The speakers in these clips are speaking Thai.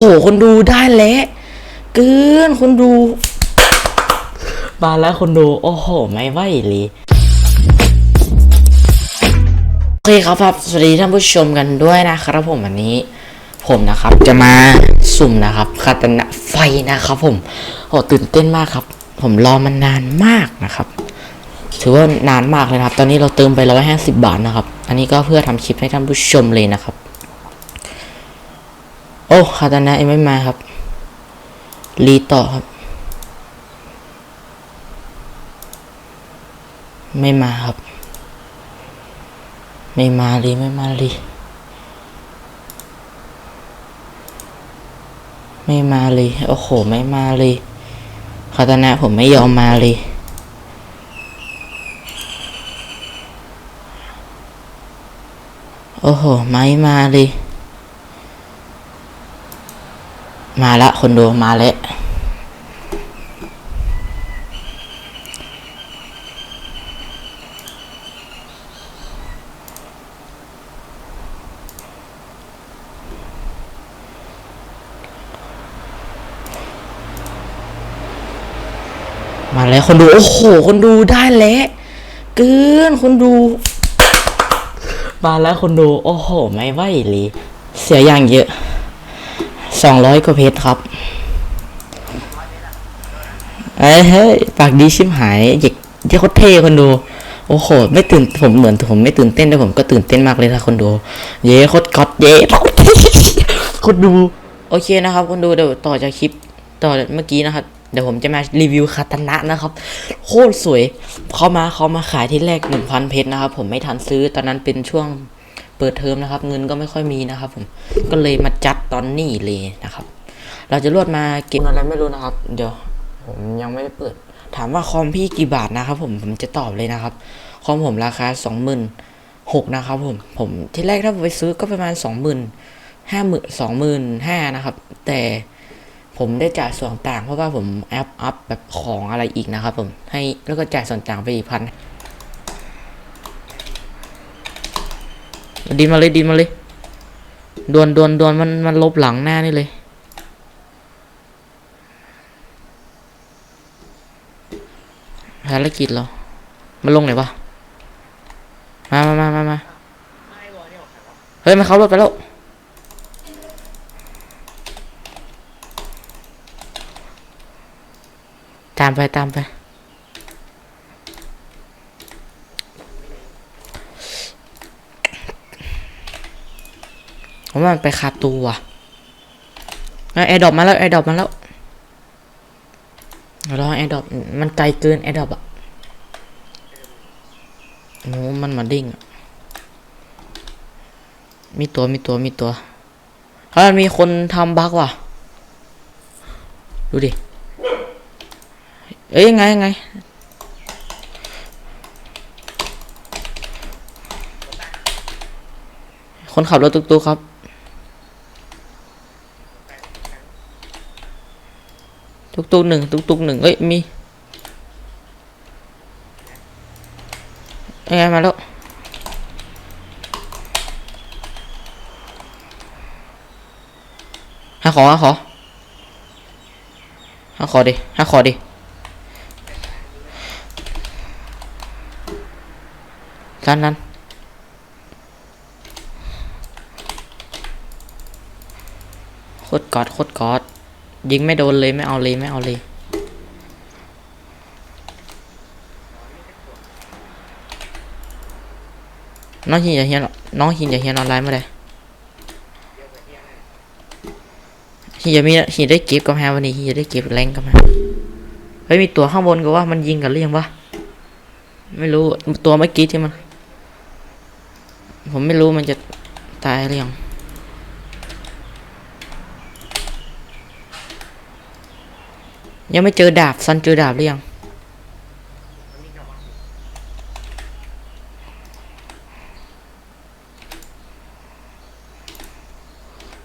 โอ้โหคนดูได้แล้วเกินคนดู มาแล้วคนดู โอ้โห ไม่ไหวเลยโอเคครับครับสวัสดีท่านผู้ชมกันด้วยนะครับผมวันนี้ ผมนะครับ จะมาสุ่มนะครับคาตนะไฟนะครับผมโอ้ตื่นเต้นมากครับ ผมรอมันนานมากนะครับ ถือว่านานมากเลยนะครับ ตอนนี้เราเติมไปร้อยห้าสิบาทนะครับ อันนี้ก็เพื่อทำคลิปให้ท่านผู้ชมเลยนะครับ โอ้คาตานะยังไม่มาครับ รีต่อครับ ไม่มาครับ ไม่มาเลยไม่มาเลยไม่มาเลยโอ้โห ไม่มาเลยคาตานะผมไม่ยอมมาเลยโอ้โห ไม่มาเลย มาละคนดูมาแล้วมาแล้วคนดู โอ้โห คนดูได้แล้วเกินคนดู มาแล้วคนดู โอ้โห ไม่ไหวเลย เสียอย่างเยอะ สองร้อยกว่าเพชรครับเอ้ยเฮ้ยปากดีชิมหายเด็กเด็กโคตรเท่คนดู โอ้โห ไม่ตื่นผมเหมือนผมไม่ตื่นเต้นแต่ผมก็ตื่นเต้นมากเลยนะคนดู เย้โคตรก๊อตเย้คนดู โอเคนะครับ คนดูเดี๋ยวต่อจากคลิปต่อเมื่อกี้นะครับเดี๋ยวผมจะมารีวิวคาตานะนะครับ โคตรสวยเขามาเขามาขายที่แรกหนึ่งพันเพชรนะครับ ผมไม่ทันซื้อตอนนั้นเป็นช่วง เปิดเทอมนะครับ เงินก็ไม่ค่อยมีนะครับผมก็เลยมาจัดตอนนี้เลยนะครับ เราจะรวดมาเก็บอะไรไม่รู้นะครับ เดี๋ยว ผมยังไม่ได้เปิด ถามว่าคอมพี่กี่บาทนะครับ ผมผมจะตอบเลยนะครับคอมผมราคาสองหมื่นหกนะครับผมผมที่แรกถ้าผมไปซื้อก็ประมาณสองหมื่นห้าหมื่นสองหมื่นห้านะครับ แต่ผมได้จ่ายส่วนต่างเพราะว่าผมแอปอัพแบบของอะไรอีกนะครับ ผมให้แล้วก็จ่ายส่วนต่างไปอีกพัน ดินมาเลยดินมาเลยดวนดวนดวนมันมันลบหลังหน้านี่เลย ภารกิจเหรอมาลงไหนวะ มามามามามาเฮ้ยมาเข้ารถไปแล้วตามไปตามไป ผมว่ามันไปคาตัวแอร์ดรอปมาแล้วแอร์ดรอปมาแล้วรอแอร์ดรอปมันไกลเกินแอร์ดรอปอะโอ้มันมาดิ้งอะมีตัวมีตัวมีตัวเฮ้ยมันมีคนทำบั๊กว่ะ ดูดิ เอ้ยยังไงยังไงคนขับรถตุ๊กๆครับ ตุกตุกหนึ่งตุกตุกหนึ่งเอ้ยมียังไงมาแล้วหาขอหาขอหาขอดิหาขอดิด้านนั้นโคตรกอดโคตรกอด ยิงไม่โดนเลยไม่เอาเลยไม่เอาเลยน้องหินอย่าเฮียนน้องหินอย่าเฮียนออนไลน์มาเลยหินอย่ามีหินได้เก็บกับแฮวันนี้หินจะได้เก็บแรงกับแฮเฮ้ยมีตัวข้างบนก็ว่ามันยิงกันหรือยังวะไม่รู้ตัวเมื่อกี้ที่มัน ผมไม่รู้มันจะตายหรือยัง ยังไม่เจอดาบซันเจอดาบหรือยัง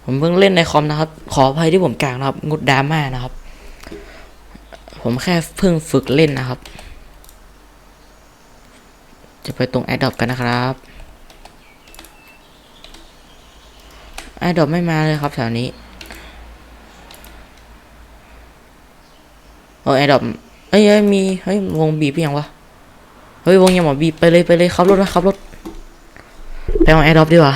ผมเพิ่งเล่นในคอมนะครับ ขออภัยที่ผมกลางนะครับ งดดราม่านะครับ ผมแค่เพิ่งฝึกเล่นนะครับ จะไปตรงแอดดอปกันนะครับแอดดอปไม่มาเลยครับแถวนี้ เออแอร์ดอปเอ้ยมีเฮ้ยวงบีบยังวะเฮ้ยวงยังหมอบีบไปเลยไปเลยขับรถนะขับรถไปเอาแอร์ดอปดีกว่า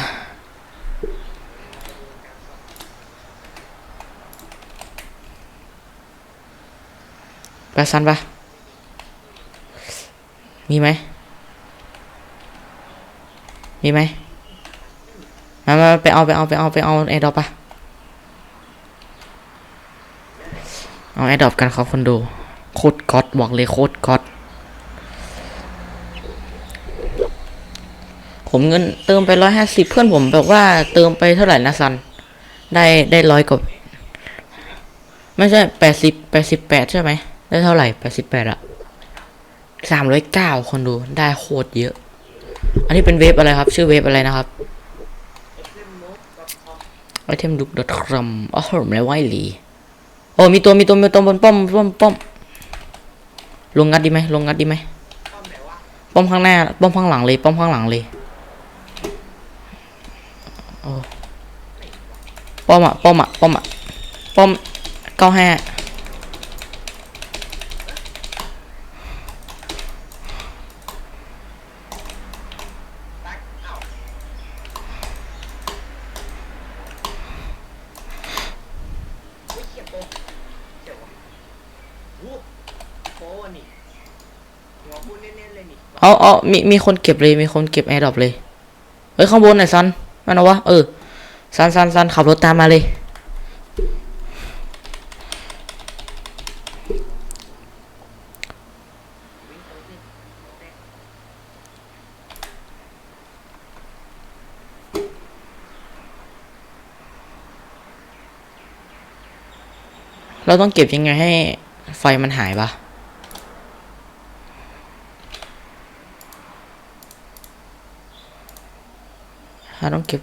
ไปซันปะมีไหม มีไหมมามาไปเอาไปเอาไปเอาไปเอาแอร์ดรอปปะ เอาแอร์ดอปกันครับคนดู โคตรก๊อตบอกเลยโคตรก๊อตผมเงินเติมไปร้อยห้าสิบเพื่อนผมบอกว่าเติมไปเท่าไหร่นะซัน ได้ได้ร้อยกว่าไม่ใช่แปดสิบแปดสิบแปดใช่ไหม ได้เท่าไหร่แปดสิบแปดอะสามร้อยเก้าคนดูได้โคตรเยอะ อันนี้เป็นเว็บอะไรครับ ชื่อเว็บอะไรนะครับ i t e m l o o k c o m อ๋อผมไม่ไหวหลี โอ้มีตัวมีตัวมีตัวบนป้อมป้อมป้อมลงงัดดีไหมลงงัดดีไหมป้อมข้างหน้าป้อมข้างหลังเลยป้อมข้างหลังเลยโอ้ป้อมอะป้อมอะป้อมอะป้อมเก้าห้า อุ้ยเขียบโปเขียบวะวูบ โปอันนี้หัวพูดเน้นๆเลยนี่เอาเอามีมีคนเก็บเลยมีคนเก็บแอร์ดรอปเลยเฮ้ยข้างบนไหนซันมาเอาวะเออซันซันซันขับรถตามมาเลย เราต้องเก็บยังไงให้ไฟมันหายปะ เราต้องเก็บ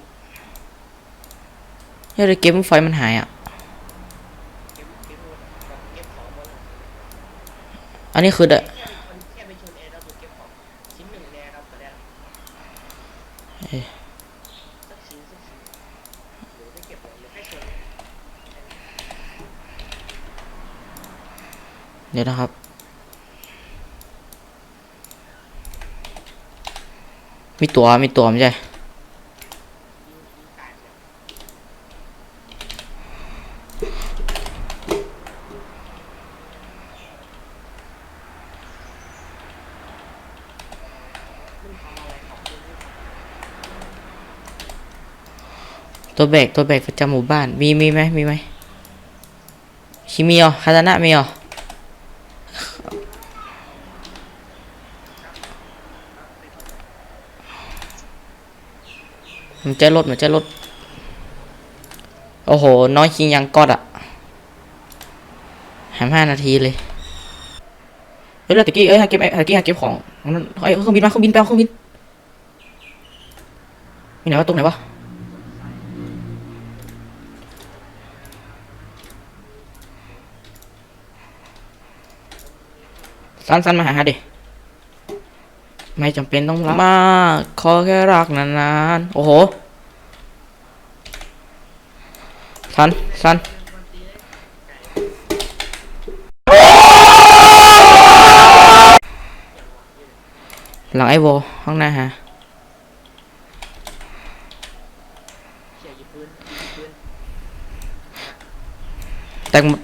อย่าเลยเก็บไฟมันหายอะ อันนี้คือเดนี่นแอร์แล้วถูกเก็บของชิ้นหนึ่งแน่ครับแต่แรกสักชิ้นสักชิ้นหรือไม่เก็บหมดหรือแค่ชนเดี๋ยวนะครับ มีตัว มีตัวไม่ใช่ ตายเลยมึงทำอะไรของมึงนี่ ตัวแบกตัวแบกประจำหมู่บ้าน มีมีไหมมีไหมชิมีอ๋อคาตานะมีอ๋อมันจะลดมันจะลด โอ้โห น้อยคิงยังกอดอะแหมห้านาทีเลย เฮ้ยตะกี้ เอ้ยหาเก็บไอ้ตะกี้หาเก็บของมันไอ้ยเครื่องบินมาเครื่องบินไปเอาเครื่องบินมีไหนวะตรงไหนวะ สั้นสั้นมาหาดิ ไม่จำเป็นต้องรักมากขอแค่รักนานๆ โอ้โห สั้นสั้นหลังไอโวข้างหน้าฮะเขี่ยหยิบปืนหยิบปืนแตกหมด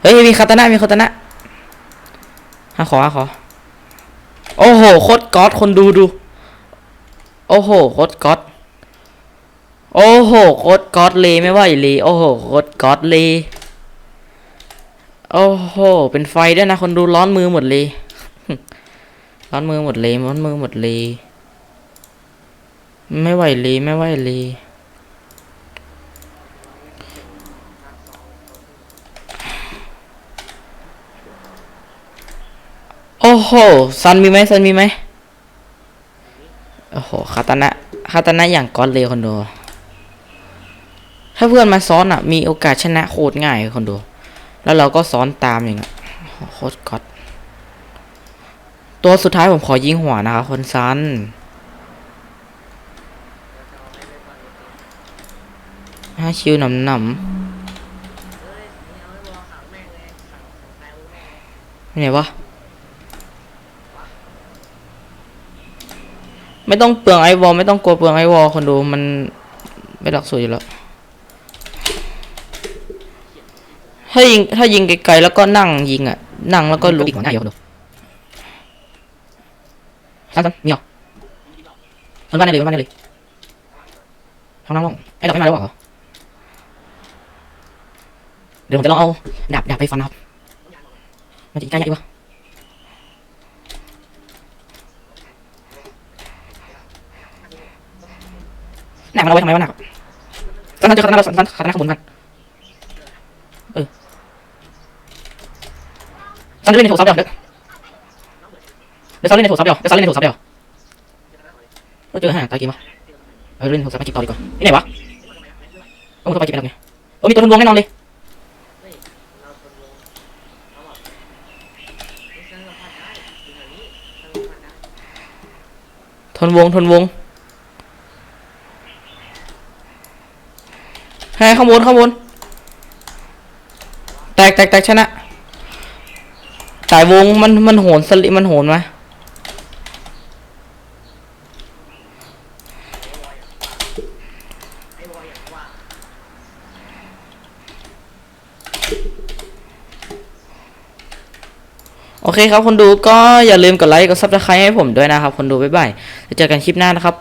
เฮ้ย มีคาตานะมีคาตานะหา ขอขอ โอ้โหโคตรก๊อตคนดูดู โอ้โหโคตรก๊อตโอ้โหโคตรก๊อตเลยไม่ว่าเลยโอ้โหโคตรก๊อตเลยโอ้โห เป็นไฟด้วยนะคนดูร้อนมือหมดเลย ร้อนมือหมดเลยร้อนมือหมดเลย ไม่ไหวเลยไม่ไหวเลย โอ้โหซันมีไหมซันมีไหมโอ้โหคาตานะคาตานะอย่างก้อนเลยคนดูถ้าเพื่อนมาซ้อนอะ มีโอกาสชนะโคตรง่ายคนดูแล้วเราก็ซ้อนตามอย่างเงี้ยโอ้โหโคตรก๊อตตัวสุดท้ายผมขอยิงหัวนะครับคนซันห้าคิวหนำหนำเฮ้ยนี่เอาไว้วอลขังแม่งเลยขังขังตายวุ้ไหนวะ ไม่ต้องเปลืองไอวอลไม่ต้องกลัวเปลืองไอวอลคนดูมันไม่หลักสูตรอยู่แล้ว ถ้ายิงถ้ายิงไกลๆแล้วก็นั่งยิงอะ นั่งแล้วก็ลุกอีกหัวหน้าเดียวคนดูสั้นๆมีเหรอมันบ้านได้เลยมันบ้านได้เลยห้องน้ำลงไอ้ดอกไม่มาแล้วเหรอเดี๋ยวผมจะลองเอาดาบดาบไปฟันนะครับมันจะใกล้ยังดีวะหนัก มันเอาไว้ทำไมวะหนักสั้นเจอคาตานาเราสั้นๆคาตานาข้างบนกันเออซันเล่นในโทรศัพท์เดียวเดี๋ยวเดี๋ยวซันเล่นในโทรศัพท์เดียวเดี๋ยวซันเล่นในโทรศัพท์เดียวเออเจอห่าตายกี่มาเออเล่นในโทรศัพท์ไปจีบต่อดีกว่าที่ไหนวะโอ้ตัวไปจีบไปแล้วไงโอ้มีตัวทนวงแน่นอนเลยทนวงทนวง ให้ข้างบนข้างบน แตกแตกแตกชนะสายวงมันมันโหนสลิมันโหนไหมโอเคครับคนดูก็อย่าลืมกดไลค์กดซับสไครต์ให้ผมด้วยนะครับ คนดูบ๊ายบายเจอกันคลิปหน้านะครับ